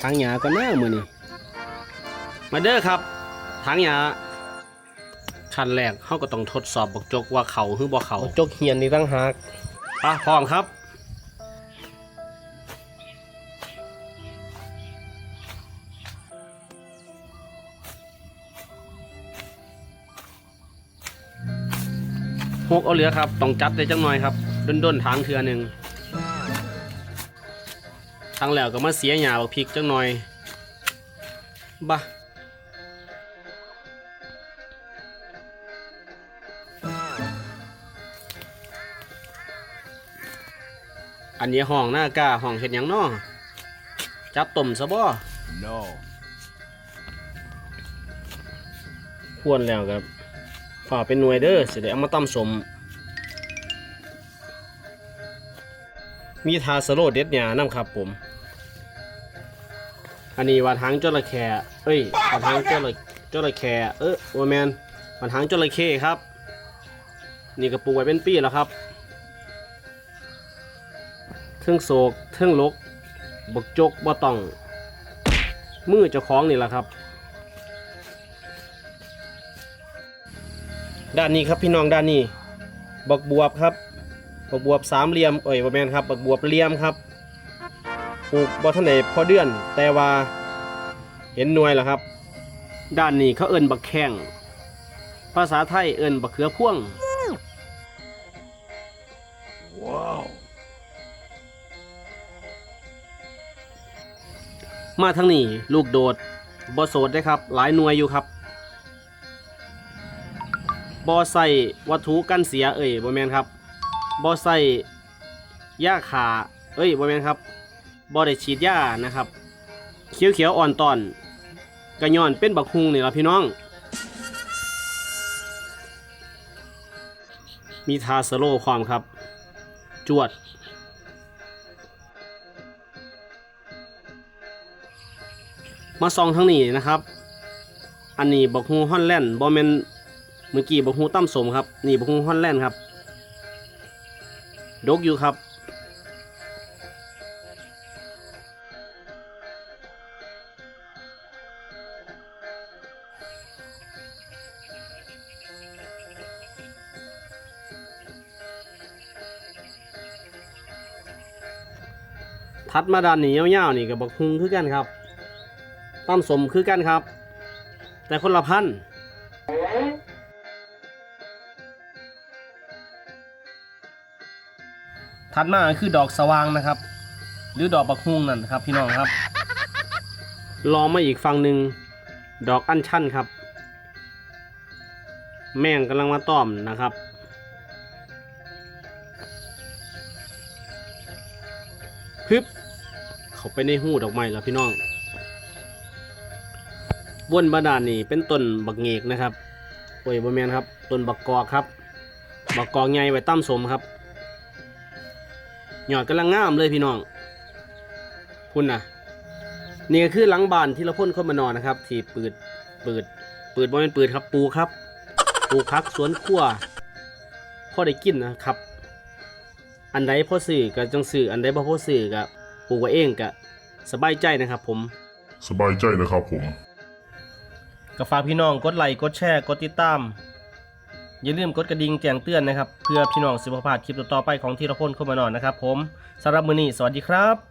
ทางหญ้าก่อนหน้ามือนี่มาเด้อครับทางหญ้าขั้นแรกเขาก็ต้องทดสอบบักจกว่าเขาหรือบ่เขาจกเหียนนี่ตั้งหากอะพร้อมครับหกเอาเหลือครับ ต้องจัดได้จังหน่อยครับด้นด้นๆทางเทือหนึ่ง ทางแล้วก็มาเสียหยาบักพริกจังหน่อยบะอันนี้ห้องหน้ากาห้องเห็ดหยังน้อจับต้มซะบ่ No. ควรแล้วครับฝ่าเป็นหน่วยเด้อสิได้เอามาตั้มสม มีทาสโลดเด็ดหยานํครับผม อันนี้ว่าทางจระแคเอ้ยว่าทางจระจระแคเออว่าแมนว่าทางจระเข้ครับ นี่ก็ปลูกไว้เป็นปีแล้วครับเทิงโศกเทิงลกบกจกบ่ต้องมือเจ้าของนี่แหละครับ ด้านนี้ครับพี่น้องด้านนี้บักบวบครับบักบวบสามเหลี่ยมเอ้ยบ่แมนครับบักบวบเหลี่ยมครับ ปลูกบ่ทันได้พอเดือน แต่ว่าเห็นหน่วยแล้วครับ ด้านนี้เขาเอิ้นบักแข้งภาษาไทยเอิ้นบักเขือพ่วง Wow. มาทางนี้ลูกโดดบ่โสดได้ครับ หลายหน่วยอยู่ครับบ่ใส่วัตถุกันเสียเอ้ยบ่แม่นครับบ่ใส่ยาขาเอ้ยบ่แม่นครับ บ่ได้ฉีดยานะครับ เขียวๆอ่อนตอนกระยอนเป็นบักฮุงนี่ล่ะพี่น้อง มีทาสโลความครับ จวด มาซองทั้งนี้นะครับ อันนี้บักฮูฮอนแลนด์บอมเมนเมื่อกี้บักฮูตั้มสมครับ นี่บักฮูฮอนแลนด์ครับ ดกอยู่ครับ ทัดมาด้านนี้ยาวๆนี่กับบักฮุงคือกันครับตั้มสมคือกันครับ แต่คนละพันธุ์ถัดมาคือดอกสว่างนะครับ หรือดอกบักฮุงนั่นครับ พี่น้องครับลองมาอีกฝั่งหนึ่งดอกอัญชันครับ แม่งกำลังมาต้อมนะครับ พึบเขาไปในหูดอกไม้แล้วพี่น้องบนบาดาลนี่เป็นต้นบักเงกนะครับโอ้ยบ่แมนครับต้นบักกอกครับ บักกอกใหญ่ไว้ตั้มสมครับหยอดกำลังงามเลยพี่น้องพุ่นนะนี่ก็คือหลังบ้านที่เราพ่นเข้ามานอนนะครับ ที่ปืดปืดปืดบ่แม่นปืดครับ ปูครับ ปูพักสวนครัวพอได้กินนะครับ อันใดพอซื้อก็จงซื้ออันใดบ่พอซื้อก็ปลูกไว้เองก็สบายใจนะครับผม สบายใจนะครับผมก็ฝากพี่น้องกดไลค์กดแชร์กดติดตาม อย่าลืมกดกระดิ่งแจ้งเตือนนะครับ เพื่อพี่น้องสิบพลาดคลิปต่อๆไปของทีละพลเข้ามานอนนะครับ ผมสำหรับมื้อนี้สวัสดีครับ